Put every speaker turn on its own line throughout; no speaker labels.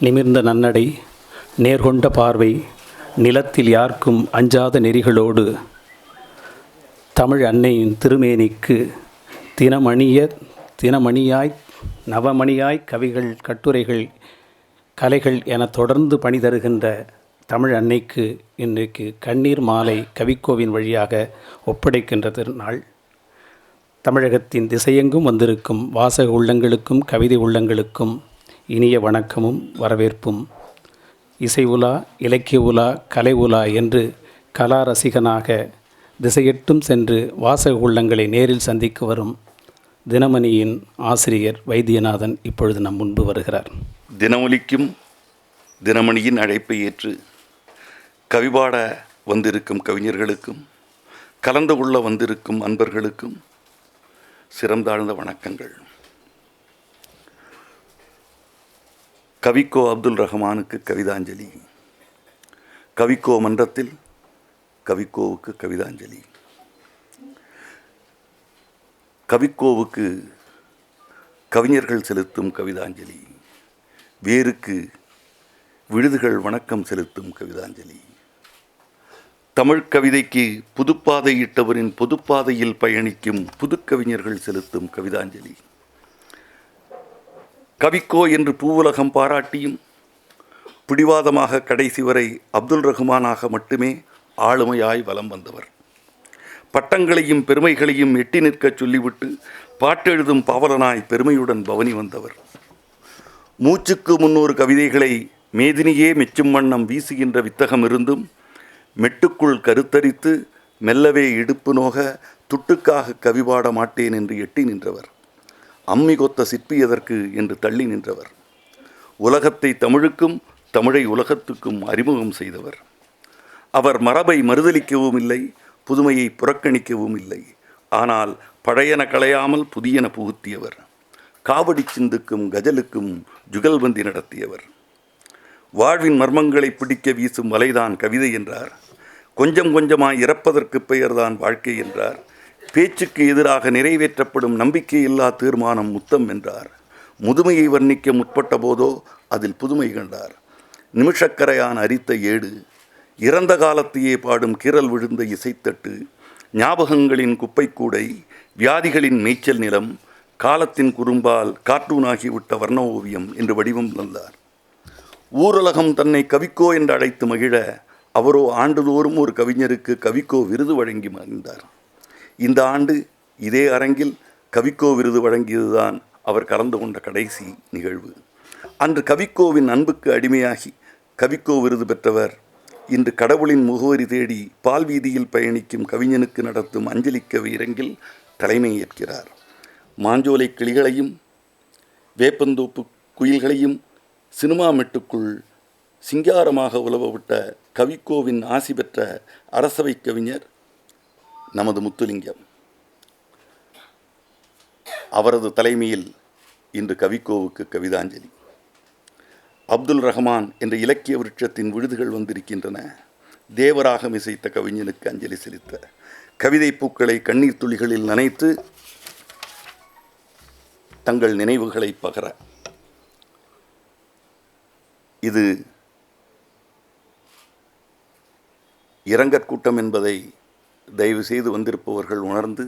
நிமிர்ந்த நன்னடை நேர்கொண்ட பார்வை நிலத்தில் யார்க்கும் அஞ்சாத நெறிகளோடு தமிழ் அன்னையின் திருமேனிக்கு தினமணிய தினமணியாய் நவமணியாய் கவிகள் கட்டுரைகள் கலைகள் என தொடர்ந்து பணி தருகின்ற தமிழ் அன்னைக்கு இன்றைக்கு கண்ணீர் மாலை கவிக்கோவின் வழியாக ஒப்படைக்கின்ற திருநாள். தமிழகத்தின் திசையெங்கும் வந்திருக்கும் வாசக உள்ளங்களுக்கும் கவிதை உள்ளங்களுக்கும் இனிய வணக்கமும் வரவேற்பும். இசை உலா இலக்கிய உலா கலை உலா என்று கலா ரசிகனாக திசையெட்டும் சென்று வாசக உள்ளங்களை நேரில் சந்திக்க வரும் தினமணியின் ஆசிரியர் வைத்தியநாதன் இப்பொழுது நம் முன்பு வருகிறார்.
தினமொலிக்கும் தினமணியின் அழைப்பை ஏற்று கவிபாட வந்திருக்கும் கவிஞர்களுக்கும் கலந்து கொள்ள வந்திருக்கும் அன்பர்களுக்கும் சிறந்தாழ்ந்த வணக்கங்கள். கவிக்கோ அப்துல் ரஹ்மானுக்கு கவிதாஞ்சலி. கவிக்கோ மன்றத்தில் கவிக்கோவுக்கு கவிதாஞ்சலி. கவிக்கோவுக்கு கவிஞர்கள் செலுத்தும் கவிதாஞ்சலி. வேருக்கு விழுதுகள் வணக்கம் செலுத்தும் கவிதாஞ்சலி. தமிழ் கவிதைக்கு புதுப்பாதை இட்டவரின் பயணிக்கும் புதுக்கவிஞர்கள் செலுத்தும் கவிதாஞ்சலி. கவிக்கோ என்று பூவுலகம் பாராட்டியும் பிடிவாதமாக கடைசி வரை அப்துல் ரஹ்மானாக மட்டுமே ஆளுமையாய் வலம் வந்தவர். பட்டங்களையும் பெருமைகளையும் எட்டி நிற்கச் சொல்லிவிட்டு பாட்டெழுதும் பாவலனாய் பெருமையுடன் பவனி வந்தவர். மூச்சுக்கு முன்னூறு கவிதைகளை மேதினியே மெச்சும் வண்ணம் வீசுகின்ற வித்தகம் இருந்தும் மெட்டுக்குள் கருத்தரித்து மெல்லவே இடுப்பு நோக துட்டுக்காக கவிபாட மாட்டேன் என்று எட்டி நின்றவர். அம்மி கொத்த சிற்பி எதற்கு என்று தள்ளி நின்றவர். உலகத்தை தமிழுக்கும் தமிழை உலகத்துக்கும் அறிமுகம் செய்தவர். அவர் மரபை மறுதலிக்கவும் இல்லை புதுமையை புறக்கணிக்கவும் இல்லை ஆனால் பழையன களையாமல் புதியன புகுத்தியவர். காவடி சிந்துக்கும் கஜலுக்கும் ஜுகல்பந்தி நடத்தியவர். வாழ்வின் மர்மங்களை பிடிக்க வீசும் வலைதான் கவிதை என்றார். கொஞ்சம் கொஞ்சமாய் இறப்பதற்கு பெயர்தான் வாழ்க்கை என்றார். பேச்சுக்கு எதிராக நிறைவேற்றப்படும் நம்பிக்கையில்லா தீர்மானம் முத்தம் என்றார் முதுமையை வர்ணிக்க முற்பட்ட போதோ அதில் புதுமை கண்டார். நிமிஷக்கரையான் அரித்த ஏடு இறந்த காலத்தையே பாடும் கீறல் விழுந்த இசைத்தட்டு ஞாபகங்களின் குப்பைக்கூடை வியாதிகளின் மேய்ச்சல் நிலம் காலத்தின் குறும்பால் கார்ட்டூனாகிவிட்ட வர்ண ஓவியம் என்று வடிவம் தந்தார். ஊரலகம் தன்னை கவிக்கோ என்று அழைத்து மகிழ அவரோ ஆண்டுதோறும் ஒரு கவிஞருக்கு கவிக்கோ விருது வழங்கி மகிழ்ந்தார். இந்த ஆண்டு இதே அரங்கில் கவிக்கோ விருது வழங்கியதுதான் அவர் கலந்து கொண்ட கடைசி நிகழ்வு. அன்று கவிக்கோவின் அன்புக்கு அடிமையாகி கவிக்கோ விருது பெற்றவர் இன்று கடவுளின் முகவரி தேடி பால் வீதியில் பயணிக்கும் கவிஞனுக்கு நடத்தும் அஞ்சலி கவி இரங்கில் தலைமை ஏற்கிறார். மாஞ்சோலை கிளிகளையும் வேப்பந்தோப்பு குயில்களையும் சினிமா மெட்டுக்குள் சிங்காரமாக உலவவிட்ட கவிக்கோவின் ஆசி பெற்ற அரசவை கவிஞர் நமது முத்துலிங்கம். அவரது தலைமையில் இன்று கவிக்கோவுக்கு கவிதாஞ்சலி. அப்துல் ரஹ்மான் என்ற இலக்கிய விருட்சத்தின் விழுதுகள் வந்திருக்கின்றன. தேவராகம் இசைத்த கவிஞனுக்கு அஞ்சலி செலுத்த. கவிதை பூக்களை கண்ணீர் துளிகளில் நனைத்து தங்கள் நினைவுகளை பகர. இது இரங்கற் கூட்டம் என்பதை தயவு செய்து வந்திருப்பவர்கள் உணர்ந்து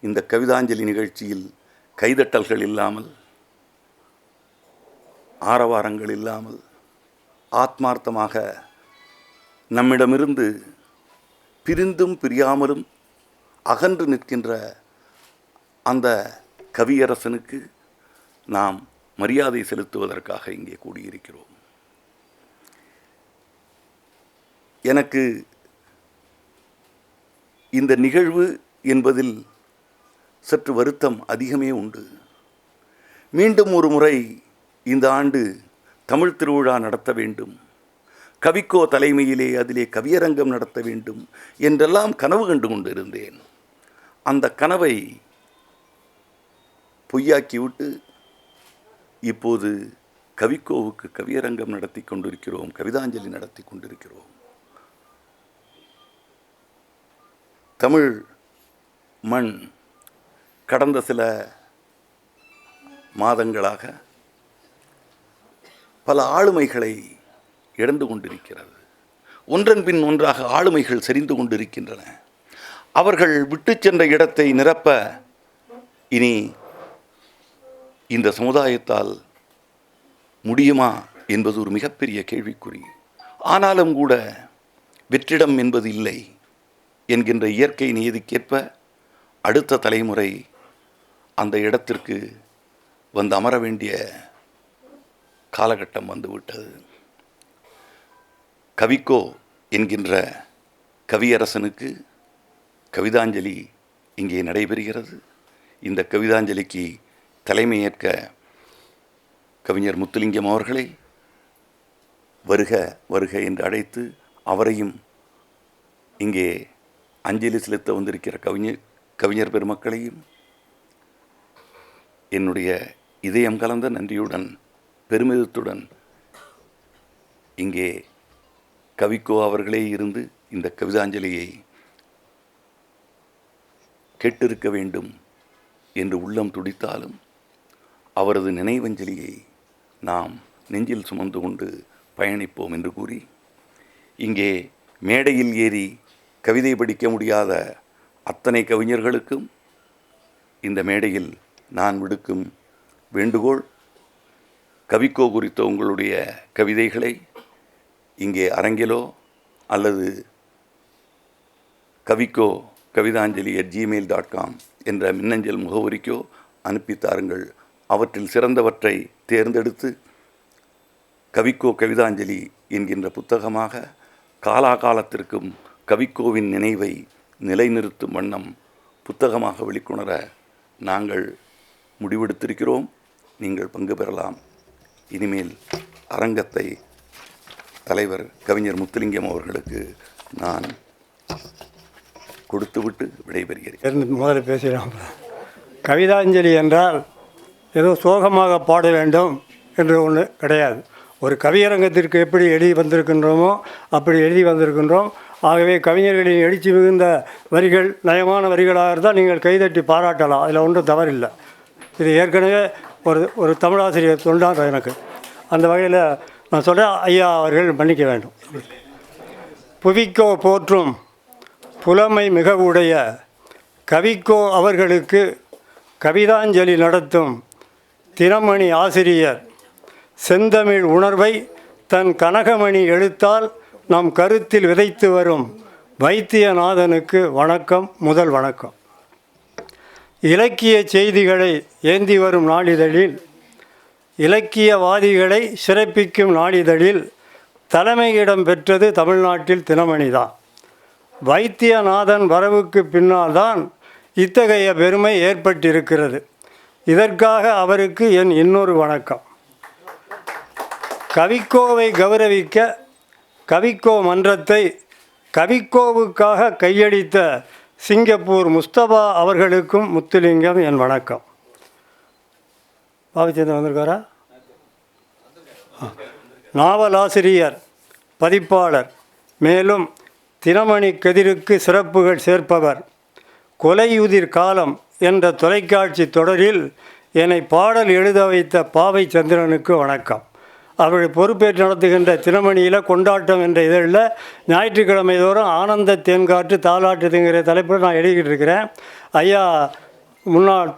இந்த கவிதாஞ்சலி நிகழ்ச்சியில் கைதட்டல்கள் இல்லாமல் ஆரவாரங்கள் இல்லாமல் ஆத்மார்த்தமாக நம்மிடமிருந்து பிரிந்தும் பிரியாமலும் அகன்று நிற்கின்ற அந்த கவியரசனுக்கு நாம் மரியாதை செலுத்துவதற்காக இங்கே கூடியிருக்கிறோம். எனக்கு இந்த நிகழ்வு என்பதில் சற்று வருத்தம் அதிகமே உண்டு. மீண்டும் ஒரு முறை இந்த ஆண்டு தமிழ் திருவிழா நடத்த வேண்டும். கவிக்கோ தலைமையிலே அதிலே கவியரங்கம் நடத்த வேண்டும் என்றெல்லாம் கனவு கண்டு கொண்டிருந்தேன். அந்த கனவை பொய்யாக்கிவிட்டு இப்போது கவிக்கோவுக்கு கவியரங்கம் நடத்தி கொண்டிருக்கிறோம் கவிதாஞ்சலி நடத்தி கொண்டிருக்கிறோம். தமிழ் மண் கடந்த சில மாதங்களாக பல ஆளுமைகளை இழந்து கொண்டிருக்கிறது. ஒன்றன் பின் ஒன்றாக ஆளுமைகள் செறிந்து கொண்டிருக்கின்றன. அவர்கள் விட்டு சென்ற இடத்தை நிரப்ப இனி இந்த சமுதாயத்தால் முடியுமா என்பது ஒரு மிகப்பெரிய கேள்விக்குறி. ஆனாலும் கூட வெற்றிடம் என்பது இல்லை. என்கின்ற இயற்கை நியதிக்கேற்ப அடுத்த தலைமுறை அந்த இடத்திற்கு வந்து அமர வேண்டிய காலகட்டம் வந்துவிட்டது. கவிக்கோ என்கின்ற கவியரசனுக்கு கவிதாஞ்சலி இங்கே நடைபெறுகிறது. இந்த கவிதாஞ்சலிக்கு தலைமையேற்க கவிஞர் முத்துலிங்கம் அவர்களை வருக வருக என்று அழைத்து அவரையும் இங்கே அஞ்சலி செலுத்த வந்திருக்கிற கவிஞர் கவிஞர் பெருமக்களையும் என்னுடைய இதயம் கலந்த நன்றியுடன் பெருமிதத்துடன் இங்கே கவிக்கோ அவர்களே இருந்து இந்த கவிதாஞ்சலியை கேட்டிருக்க வேண்டும் என்று உள்ளம் துடித்தாலும் அவரது நினைவஞ்சலியை நாம் நெஞ்சில் சுமந்து கொண்டு பயணிப்போம் என்று கூறி இங்கே மேடையில் ஏறி கவிதை படிக்க முடியாத அத்தனை கவிஞர்களுக்கும் இந்த மேடையில் நான் விடுக்கும் வேண்டுகோள். கவிக்கோ குறித்த உங்களுடைய கவிதைகளை இங்கே அரங்கிலோ அல்லது Kavikko Kavithanjali at Gmail dot com என்ற மின்னஞ்சல் முகவரிக்கோ அனுப்பி தாருங்கள். அவற்றில் சிறந்தவற்றை தேர்ந்தெடுத்து கவிக்கோ கவிதாஞ்சலி என்கின்ற புத்தகமாக காலாகாலத்திற்கும் கவிக்கோவின் நினைவை நிலைநிறுத்தும் வண்ணம் புத்தகமாக வெளிக்கொணர நாங்கள் முடிவெடுத்திருக்கிறோம். நீங்கள் பங்கு பெறலாம். இனிமேல் அரங்கத்தை தலைவர் கவிஞர் முத்துலிங்கம் அவர்களுக்கு நான் கொடுத்துவிட்டு விடைபெறுகிறேன்.
முதல்ல பேசுகிறோம் கவிதாஞ்சலி என்றால் ஏதோ சோகமாக பாட வேண்டும் என்று ஒன்று கிடையாது. ஒரு கவியரங்கத்திற்கு எப்படி எழுதி வந்திருக்கின்றோமோ அப்படி எழுதி வந்திருக்கின்றோம். ஆகவே கவிஞர்களின் எழுச்சி மிகுந்த வரிகள் நயமான வரிகளாக இருந்தால் நீங்கள் கைதட்டி பாராட்டலாம். அதில் ஒன்றும் தவறில்லை. இது ஏற்கனவே ஒரு ஒரு தமிழாசிரியர் சொன்னார் எனக்கு. அந்த வகையில் நான் சொல்கிறேன் ஐயா அவர்கள் மன்னிக்க வேண்டும். புவிக்கோ போற்றும் புலமை மிக உடைய கவிக்கோ அவர்களுக்கு கவிதாஞ்சலி நடத்தும் தினமணி ஆசிரியர் செந்தமிழ் உணர்வை தன் கனகமணி எழுத்தால் நம் கருத்தில் விதைத்து வரும் வைத்தியநாதனுக்கு வணக்கம் முதல் வணக்கம். இலக்கிய செய்திகளை ஏந்தி வரும் நாளிதழில் இலக்கியவாதிகளை சிறப்பிக்கும் நாளிதழில் தலைமையிடம் பெற்றது தமிழ்நாட்டில் தினமணிதான். வைத்தியநாதன் வரவுக்கு பின்னால்தான் இத்தகைய பெருமை ஏற்பட்டிருக்கிறது. இதற்காக அவருக்கு என் இன்னொரு வணக்கம். கவிக்கோவை கௌரவிக்க கவிக்கோ மன்றத்தை கவிக்கோவுக்காக கையடித்த சிங்கப்பூர் முஸ்தபா அவர்களுக்கும் முத்துலிங்கம் என் வணக்கம். பாபச்சந்திரன் வந்திருக்காரா? நாவலாசிரியர் பதிப்பாளர் மேலும் தினமணி கதிருக்கு சிறப்புகள் சேர்ப்பவர் கொலையுதிர் காலம் என்ற தொலைக்காட்சி தொடரில் என்னை பாடல் எழுத வைத்த பாவை சந்திரனுக்கு வணக்கம். அவர்கள் பொறுப்பேற்று நடத்துகின்ற தினமணியில் கொண்டாட்டம் என்ற இதழில் ஞாயிற்றுக்கிழமை தோறும் ஆனந்த தேன்காற்று தாளாட்டுதுங்கிற தலைப்பில் நான் எழுதிக்கிட்டு இருக்கிறேன் ஐயா முன்னாள்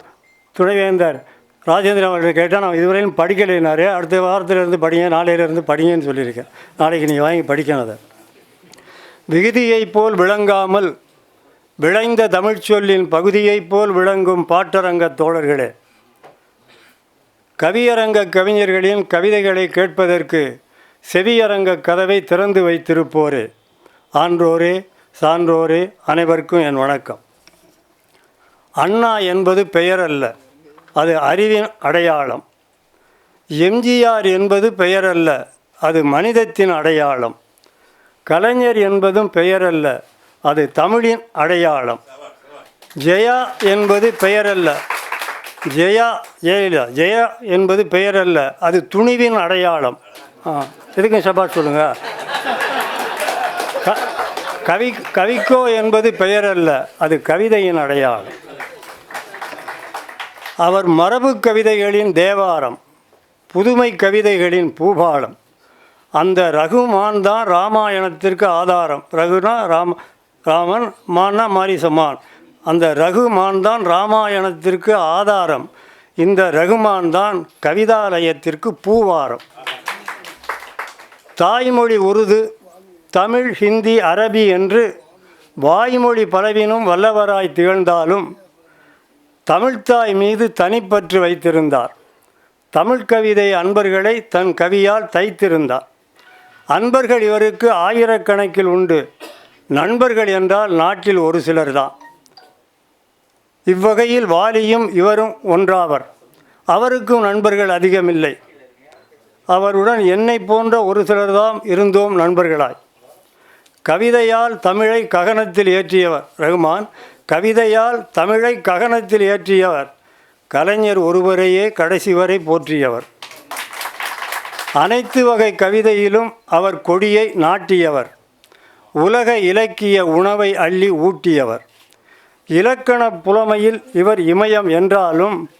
துணைவேந்தர் ராஜேந்திரன் அவர்கள் கேட்டால் நான் இதுவரையும் படிக்கலைனாரு அடுத்த வாரத்திலிருந்து படிங்க நாளையிலிருந்து படிங்கன்னு சொல்லியிருக்கேன். நாளைக்கு நீங்கள் வாங்கி படிக்கணும் அதை. விகுதியைப் போல் விளங்காமல் விளைந்த தமிழ்ச்சொல்லின் பகுதியைப் போல் விளங்கும் பாட்டரங்க தோழர்களே கவியரங்க கவிஞர்களின் கவிதைகளை கேட்பதற்கு செவியரங்க கதவை திறந்து வைத்திருப்போரே. ஆன்றோரே சான்றோரே அனைவருக்கும் என் வணக்கம். அண்ணா என்பது பெயர் அல்ல அது அறிவின் அடையாளம். எம்ஜிஆர் என்பது பெயர் அல்ல அது மனிதத்தின் அடையாளம். கலைஞர் என்பதும் பெயர் அல்ல அது தமிழின் அடையாளம். ஜெயா என்பது பெயர் அல்ல ஜெயா ஜெயலலிதா. ஜெயா என்பது பெயர் அல்ல அது துணிவின் அடையாளம். எதுக்கும் சபாஷ் சொல்லுங்க? க கவி கவிக்கோ என்பது பெயர் அல்ல அது கவிதையின் அடையாளம். அவர் மரபு கவிதைகளின் தேவாரம் புதுமை கவிதைகளின் பூபாலம் அந்த ரகுமான் தான் ராமாயணத்திற்கு ஆதாரம். ரகுனா ராம ராமன் மான்னா மாரிசமான். அந்த ரகுமான் தான் ராமாயணத்திற்கு ஆதாரம். இந்த ரகுமான் தான் கவிதாலயத்திற்கு பூவாரம். தாய்மொழி உருது தமிழ் ஹிந்தி அரபி என்று வாய்மொழி பலவினும் வல்லவராய் திகழ்ந்தாலும் தமிழ்த்தாய் மீது தனிப்பற்று வைத்திருந்தார். தமிழ் கவிதை அன்பர்களை தன் கவியால் தைத்திருந்தார். அன்பர்கள் இவருக்கு ஆயிரக்கணக்கில் உண்டு. நண்பர்கள் என்றால் நாட்டில் ஒரு சிலர்தான். இவ்வகையில் வாலியும் இவரும் ஒன்றாவர். அவருக்கும் நண்பர்கள் அதிகமில்லை. அவருடன் என்னை போன்ற ஒரு சிலர்தாம் இருந்தோம் நண்பர்களாய். கவிதையால் தமிழை ககனத்தில் ஏற்றியவர். ரகுமான் கவிதையால் தமிழை ககனத்தில் ஏற்றியவர். கலைஞர் ஒருவரையே கடைசி வரை போற்றியவர். அனைத்து வகை கவிதையிலும் அவர் கொடியை நாட்டியவர். உலக இலக்கிய உணவை அள்ளி ஊட்டியவர். இலக்கண புலமையில் இவர் இமயம் என்றாலும்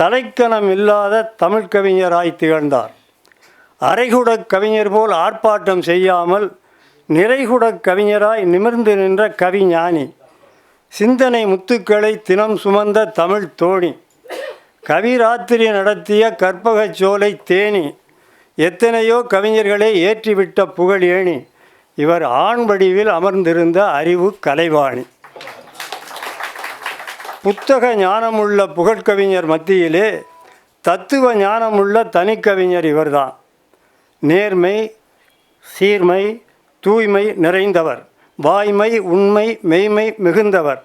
தலைக்கணம் இல்லாத தமிழ் கவிஞராய் திகழ்ந்தார். அரைகுடக் கவிஞர் போல் ஆர்ப்பாட்டம் செய்யாமல் நிறைகுடக் கவிஞராய் நிமிர்ந்து நின்ற கவிஞானி சிந்தனை முத்துக்களை தினம் சுமந்த தமிழ் தோணி கவிராத்திரி நடத்திய கற்பகச் சோலை தேனி. எத்தனையோ கவிஞர்களை ஏற்றிவிட்ட புகழேணி. இவர் ஆண் வடிவில் அமர்ந்திருந்த அறிவு கலைவாணி. புத்தக ஞானமுள்ள புகழ்கவிஞர் மத்தியிலே தத்துவ ஞானமுள்ள தனிக்கவிஞர் இவர்தான். நேர்மை சீர்மை தூய்மை நிறைந்தவர். வாய்மை உண்மை மெய்மை மிகுந்தவர்.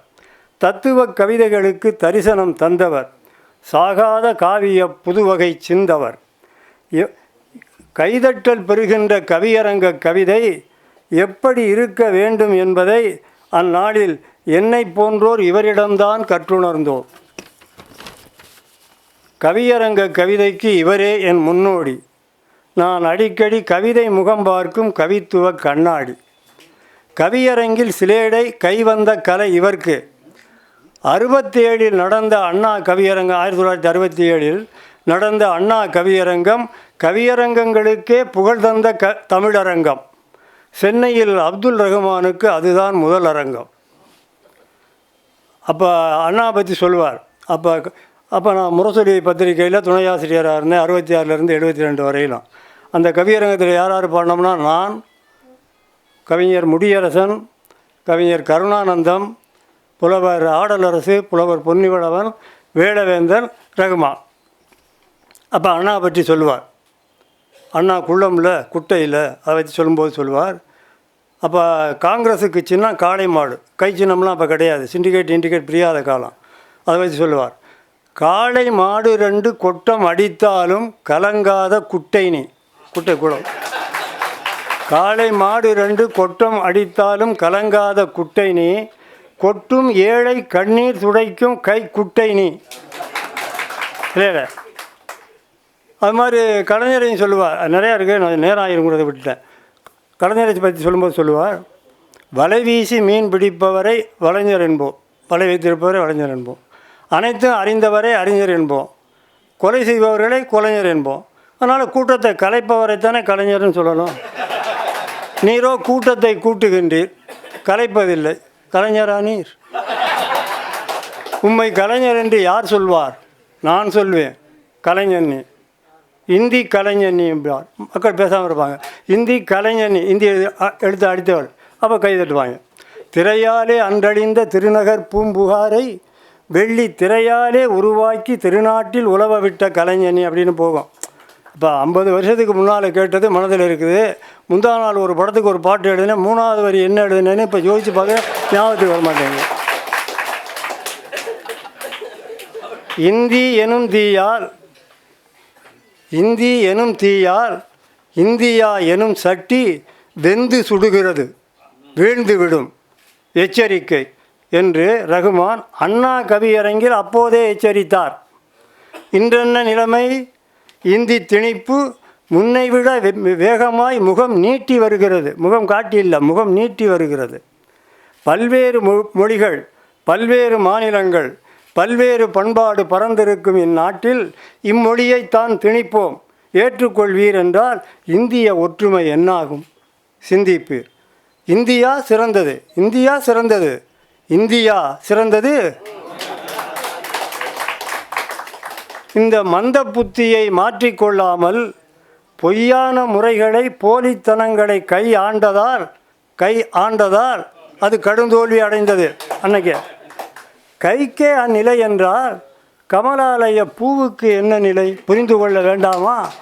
தத்துவ கவிதைகளுக்கு தரிசனம் தந்தவர். சாகாத காவிய புதுவகை சிந்தவர். எ- கைதட்டல் பெறுகின்ற கவியரங்க கவிதை எப்படி இருக்க வேண்டும் என்பதை அந்நாளில் என்னை போன்றோர் இவரிடம்தான் கற்றுணர்ந்தோம் கவியரங்க கவிதைக்கு இவரே என் முன்னோடி. நான் அடிக்கடி கவிதை முகம் பார்க்கும் கவித்துவ கண்ணாடி. கவியரங்கில் சிலேடை கைவந்த கலை இவர்க்கு. அறுபத்தி ஏழில் நடந்த அண்ணா கவியரங்கம் ஆயிரத்தி தொள்ளாயிரத்தி அறுபத்தி ஏழில் நடந்த அண்ணா கவியரங்கம் கவியரங்கங்களுக்கே புகழ் தந்த க தமிழரங்கம். சென்னையில் அப்துல் ரஹ்மானுக்கு அதுதான் முதல் அரங்கம். அப்போ அண்ணா பற்றி சொல்லுவார். அப்போ அப்போ நான் முரசொலி பத்திரிகையில் துணை ஆசிரியராக இருந்தேன் அறுபத்தி ஆறுலேருந்து எழுபத்தி ரெண்டு வரையிலும். அந்த கவியரங்கத்தில் யார் யார் பாடினோம்னா நான் கவிஞர் முடியரசன் கவிஞர் கருணானந்தம் புலவர் ஆடலரசு புலவர் பொன்னிவளவன் வேடவேந்தன் ரகுமான். அப்போ அண்ணா பற்றி சொல்லுவார். அண்ணா குள்ளமில் குட்டையில் அதை வச்சு சொல்லும்போது சொல்லுவார். அப்போ காங்கிரஸுக்கு சின்னம் காளை மாடு. கை சின்னம்லாம் அப்போ கிடையாது. சிண்டிகேட் இண்டிகேட் பிரியாத காலம். அதை வச்சு சொல்லுவார். காளை மாடு ரெண்டு கொட்டம் அடித்தாலும் கலங்காத குட்டை நீ குட்டை குளம். காளை மாடு ரெண்டு கொட்டம் அடித்தாலும் கலங்காத குட்டை நீ கொட்டும் ஏழை கண்ணீர் துடைக்கும் கை குட்டை நீ இல்லை அது மாதிரி கலைஞரையும் சொல்லுவார். நிறையா இருக்குது நான் நேரம் ஆயிருங்கிறத விட்டுட்டேன். கலைஞரை பற்றி சொல்லும்போது சொல்லுவார் வலை வீசி மீன் பிடிப்பவரை வலைஞர் என்போம். வலை வைத்திருப்பவரை வலைஞர் என்போம். அனைத்தும் அறிந்தவரை அறிஞர் என்போம். கொலை செய்பவர்களை கொலைஞர் என்போம். அதனால் கூட்டத்தை கலைப்பவரைத்தானே கலைஞர்னு சொல்லணும். நீரோ கூட்டத்தை கூட்டுகின்றீர். கலைப்பதில்லை. கலைஞரா நீர். உம்மை கலைஞர் என்று யார் சொல்வார்? நான் சொல்வேன். கலைஞர் நீ இந்தி கலைஞர் மக்கள் பேசாமல் இருப்பாங்க. இந்தி கலைஞர் இந்தி எழுத்து அடித்தவள் அப்போ கை தட்டுவாங்க. திரையாலே அன்றழிந்த திருநகர் பூம்புகாரை வெள்ளி திரையாலே உருவாக்கி திருநாட்டில் உழவ விட்ட கலைஞனி அப்படின்னு போகும். இப்போ ஐம்பது வருஷத்துக்கு முன்னால் கேட்டது மனதில் இருக்குது. முந்தா நாள் ஒரு படத்துக்கு ஒரு பாட்டு எழுதினேன் மூணாவது வரி என்ன எழுதினேன்னு இப்போ யோசிச்சு பார்க்க ஞாபகத்துக்கு வர மாட்டேங்க இந்தி எனும் தீயால் இந்தி எனும் தீயால் இந்தியா எனும் சட்டி வெந்து சுடுகிறது வீழ்ந்துவிடும். எச்சரிக்கை என்று ரகுமான் அண்ணா கவியரங்கில் அப்போதே எச்சரித்தார். இன்றென்ன நிலைமை? இந்தி திணிப்பு முன்னைவிட வேகமாய் முகம் நீட்டி வருகிறது. முகம் காட்டியில்லை முகம் நீட்டி வருகிறது. பல்வேறு மொ மொழிகள் பல்வேறு மாநிலங்கள் பல்வேறு பண்பாடு பறந்திருக்கும் இந்நாட்டில் இம்மொழியைத்தான் திணிப்போம். ஏற்றுக்கொள்வீர் என்றால் இந்திய ஒற்றுமை என்னாகும்? சிந்திப்பீர். இந்தியா சிறந்தது. இந்தியா சிறந்தது. இந்தியா சிறந்தது. இந்த மந்த புத்தியை மாற்றிக்கொள்ளாமல் பொய்யான முறைகளை போலித்தனங்களை கை ஆண்டதால் கை ஆண்டதால் அது கடுந்தோல்வி அடைந்தது. அன்னைக்கு. கைக்கே அந்நிலை என்றால் கமலாலய பூவுக்கு என்ன நிலை? புரிந்து கொள்ள வேண்டாமா?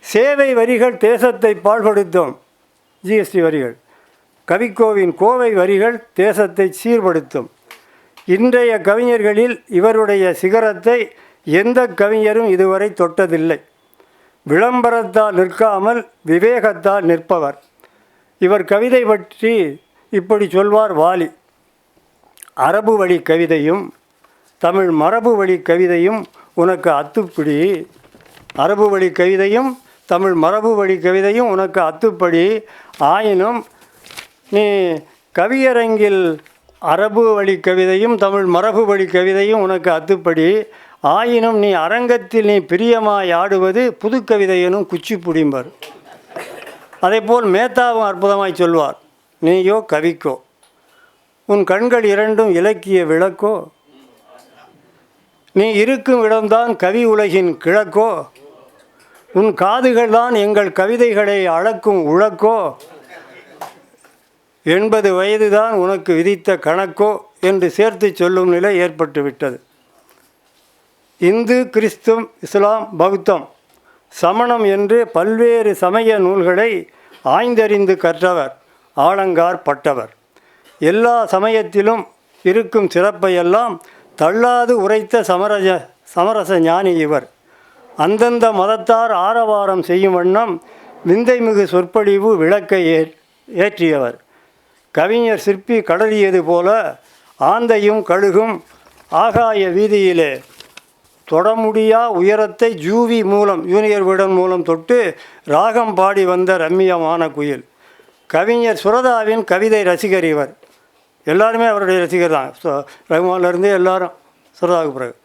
சேவை வரிகள் தேசத்தை பாழ்படுத்தும். ஜிஎஸ்டி வரிகள். கவிக்கோவின் கோவை வரிகள் தேசத்தை சீர்படுத்தும். இன்றைய கவிஞர்களில் இவருடைய சிகரத்தை எந்த கவிஞரும் இதுவரை தொட்டதில்லை. விளம்பரத்தால் நிற்காமல் விவேகத்தால் நிற்பவர். இவர் கவிதை பற்றி இப்படி சொல்வார் வாலி. அரபு வழி கவிதையும் தமிழ் மரபு வழி கவிதையும் உனக்கு அத்துப்படி. அரபு வழி கவிதையும் தமிழ் மரபு வழி கவிதையும் உனக்கு அத்துப்படி. ஆயினும் நீ கவியரங்கில் அரபு வழி கவிதையும் தமிழ் மரபு வழி கவிதையும் உனக்கு அத்துப்படி. ஆயினும் நீ அரங்கத்தில் நீ பிரியமாய் ஆடுவது புது கவிதை எனும் குச்சிப்புடிம்பர் அதேபோல் மேத்தாவும் அற்புதமாய் சொல்வார். நீயோ கவிக்கோ. உன் கண்கள் இரண்டும் இலக்கிய விளக்கோ? நீ இருக்கும் இடம்தான் கவி உலகின் கிழக்கோ? உன் காதுகள் தான் எங்கள் கவிதைகளை அளக்கும் உழக்கோ? எண்பது வயதுதான் உனக்கு விதித்த கணக்கோ? என்று சேர்த்து சொல்லும் நிலை ஏற்பட்டுவிட்டது. இந்து கிறிஸ்துவம் இஸ்லாம் பௌத்தம் சமணம் என்று பல்வேறு சமய நூல்களை ஆய்ந்தறிந்து கற்றவர் ஆலங்கார் பட்டவர் எல்லா சமயத்திலும் இருக்கும் சிறப்பையெல்லாம் தள்ளாது உரைத்த சமரஜ சமரச ஞானி இவர். அந்தந்த மதத்தார் ஆரவாரம் செய்யும் வண்ணம் விந்தைமிகு சொற்பொழிவு விளக்கை ஏ ஏற்றியவர். கவிஞர் சிற்பி கடலியது போல ஆந்தையும் கழுகும் ஆகாய வீதியிலே. தொடமுடியா உயரத்தை ஜூவி மூலம் ஜூனியர் விடன் மூலம் தொட்டு ராகம் பாடி வந்த ரம்மியமான குயில். கவிஞர் சுரதாவின் கவிதை ரசிகர் இவர். எல்லாருமே அவருடைய ரசிகர் தான். சு- ரகுமான்லேருந்து எல்லாரும் சுரதாவுக்கு பிறகு.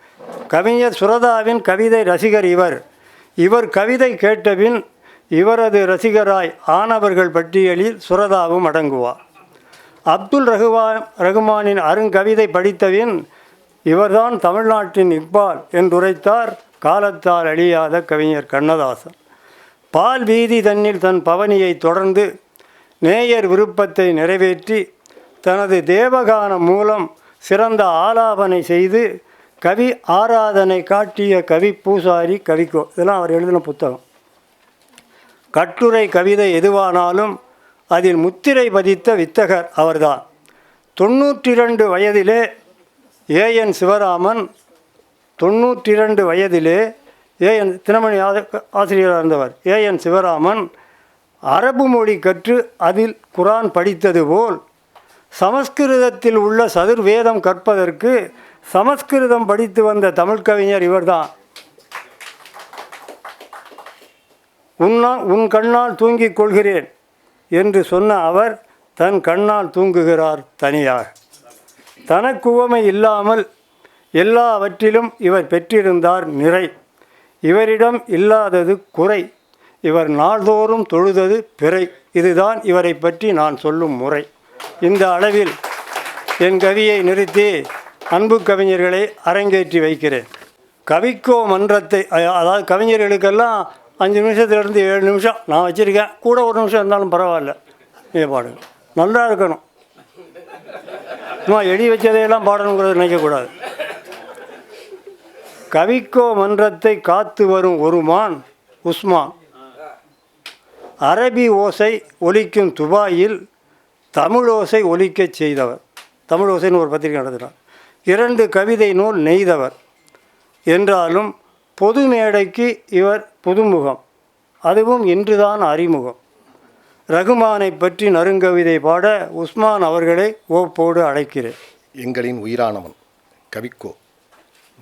கவிஞர் சுரதாவின் கவிதை ரசிகர் இவர். இவர் கவிதை கேட்டபின் இவரது ரசிகராய் ஆனவர்கள் பட்டியலில் சுரதாவும் அடங்குவார். அப்துல் ரகுவான் ரகுமானின் அருங்கவிதை படித்தபின் இவர்தான் தமிழ்நாட்டின் இக்பால் என்றுரைத்தார் காலத்தால் அழியாத கவிஞர் கண்ணதாசன். பால் வீதி தன்னில் தன் பவனியை தொடர்ந்து நேயர் விருப்பத்தை நிறைவேற்றி தனது தேவகானம் மூலம் சிறந்த ஆலாபனை செய்து கவி ஆராதனை காட்டிய கவி பூசாரி கவிக்கோ. இதெல்லாம் அவர் எழுதின புத்தகம். கட்டுரை கவிதை எதுவானாலும் அதில் முத்திரை பதித்த வித்தகர் அவர்தான். தொண்ணூற்றி ரெண்டு வயதிலே ஏஎன் சிவராமன் தொண்ணூற்றி ரெண்டு வயதிலே என். தினமணி ஆசிரியராக இருந்தவர். ஏஎன் சிவராமன் அரபு மொழி கற்று அதில் குரான் படித்தது போல் சமஸ்கிருதத்தில் உள்ள சதுர்வேதம் கற்பதற்கு சமஸ்கிருதம் படித்து வந்த தமிழ் கவிஞர் இவர்தான். உன்னா உன் கண்ணால் தூங்கிக் கொள்கிறேன் என்று சொன்ன அவர் தன் கண்ணால் தூங்குகிறார் தனியாக. தனக்குவமை இல்லாமல் எல்லாவற்றிலும் இவர் பெற்றிருந்தார் நிறை. இவரிடம் இல்லாதது குறை. இவர் நாள்தோறும் தொழுதது பிறை. இதுதான் இவரை பற்றி நான் சொல்லும் முறை. இந்த அளவில் என் கவியை நிறுத்தி அன்பு கவிஞர்களை அரங்கேற்றி வைக்கிறேன். கவிக்கோ மன்றத்தை அதாவது கவிஞர்களுக்கெல்லாம் அஞ்சு நிமிஷத்துலேருந்து ஏழு நிமிஷம் நான் வச்சுருக்கேன். கூட ஒரு நிமிஷம் இருந்தாலும் பரவாயில்ல. நீங்கள் பாடுங்க நல்லா இருக்கணும். சும்மா எடி வச்சதையெல்லாம் பாடணுங்கிறத நினைக்கக்கூடாது. கவிக்கோ மன்றத்தை காத்து வரும் ஒரு மான் உஸ்மான். அரபி ஓசை ஒலிக்கும் துபாயில் தமிழ் ஓசை ஒலிக்கச் செய்தவர். தமிழ் ஓசைன்னு ஒரு பத்திரிகை நடத்தினார் இரண்டு கவிதை நூல் நெய்தவர். என்றாலும் பொது மேடைக்கு இவர் புதுமுகம். அதுவும் இன்றுதான் அறிமுகம். ரகுமானை பற்றி நறுங்கவிதை பாட உஸ்மான் அவர்களை ஓப்போடு அழைக்கிறேன்.
எங்களின் உயிரானவன் கவிக்கோ.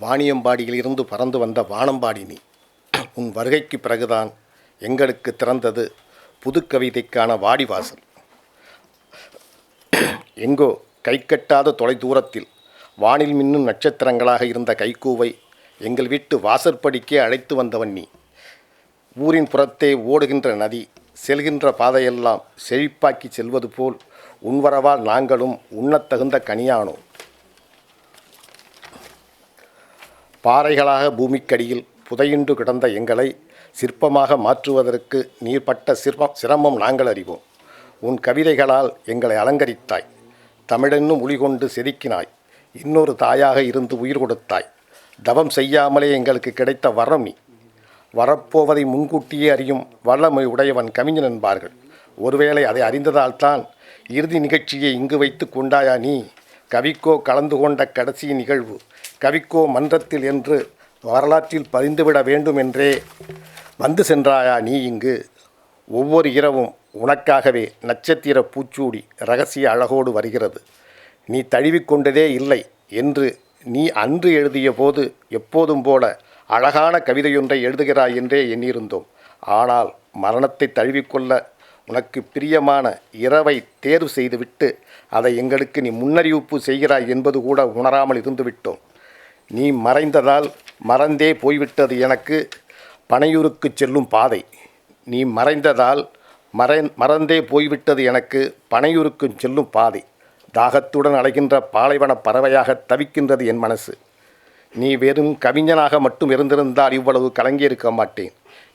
வாணியம்பாடியிலிருந்து பறந்து வந்த வானம்பாடி நீ. உன் வருகைக்கு பிறகுதான் எங்களுக்கு திறந்தது புது கவிதைக்கான வாடிவாசல். எங்கோ கை கட்டாத தொலை தொலைதூரத்தில் வானில் மின்னும் நட்சத்திரங்களாக இருந்த கைக்கூவை எங்கள் வீட்டு வாசற்படிக்கே அழைத்து வந்தவன் நீ. ஊரின் புறத்தே ஓடுகின்ற நதி செல்கின்ற பாதையெல்லாம் செழிப்பாக்கி செல்வது போல் உன்வரவால் நாங்களும் உண்ணத்தகுந்த கனியானோம் பாறைகளாக பூமிக்கடியில் புதையுண்டு கிடந்த எங்களை சிற்பமாக மாற்றுவதற்கு நீர்பட்ட சிற்பம் சிரமம் நாங்கள் அறிவோம். உன் கவிதைகளால் எங்களை அலங்கரித்தாய். தமிழென்னும் உளிகொண்டு கொண்டு செதுக்கினாய். இன்னொரு தாயாக இருந்து உயிர் கொடுத்தாய். தவம் செய்யாமலே எங்களுக்கு கிடைத்த வரம் நீ. வரப்போவதை முன்கூட்டியே அறியும் வல்லமை உடையவன் கவிஞன் என்பார்கள். ஒருவேளை அதை அறிந்ததால்தான் இறுதி நிகழ்ச்சியை இங்கு வைத்து கொண்டாயா நீ? கவிக்கோ கலந்து கொண்ட கடைசி நிகழ்வு. கவிக்கோ மன்றத்தில் என்று வரலாற்றில் பதிந்துவிட வேண்டும் என்றே வந்து சென்றாயா நீ இங்கு? ஒவ்வொரு இரவும் உனக்காகவே நட்சத்திர பூச்சூடி ரகசிய அழகோடு வருகிறது. நீ தழுவிக்கொண்டதே இல்லை என்று நீ அன்று எழுதிய போது எப்போதும் போல அழகான கவிதையொன்றை எழுதுகிறாய் என்றே எண்ணியிருந்தோம். ஆனால் மரணத்தை தழுவிக்கொள்ள உனக்கு பிரியமான இரவை தேர்வு செய்துவிட்டு அதை எங்களுக்கு நீ முன்னறிவிப்பு செய்கிறாய் என்பது கூட உணராமல் இருந்துவிட்டோம். நீ மறைந்ததால் மறந்தே போய்விட்டது எனக்கு பனையூருக்கு செல்லும் பாதை. நீ மறைந்ததால் மறை மறந்தே போய்விட்டது எனக்கு பனையூருக்கும் செல்லும் பாதை. தாகத்துடன் அலைகின்ற பாலைவன பறவையாக தவிக்கின்றது என் மனசு. நீ வெறும் கவிஞனாக மட்டும் இருந்திருந்தால் இவ்வளவு கலங்கியிருக்க மாட்டேன்.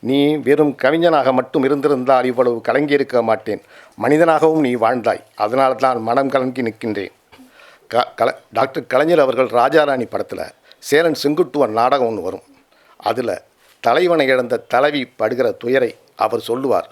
நீ வெறும் கவிஞனாக மட்டும் இருந்திருந்தால் இவ்வளவு கலங்கியிருக்க மாட்டேன். மனிதனாகவும் நீ வாழ்ந்தாய். அதனால் தான் மனம் கலங்கி நிற்கின்றேன். க கல டாக்டர் கலைஞர் அவர்கள் ராஜாராணி படத்தில் சேரன் செங்குட்டுவன் நாடகம் ஒன்று வரும். அதில் தலைவனை இழந்த தலைவி படுகிற துயரை அவர் சொல்லுவார்.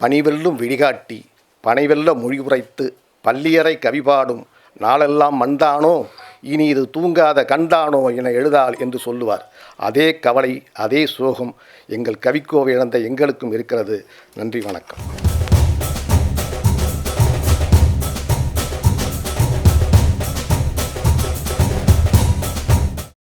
பனிவெல்லும் விழிகாட்டி பனைவெல்ல மொழி உரைத்து பள்ளியறை கவிபாடும் நாளெல்லாம் மண்தானோ இனி இது தூங்காத கண்டானோ என எழுதால் என்று சொல்லுவார். அதே கவலை அதே சோகம் எங்கள் கவிக்கோவை இழந்த எங்களுக்கும் இருக்கிறது. நன்றி வணக்கம்.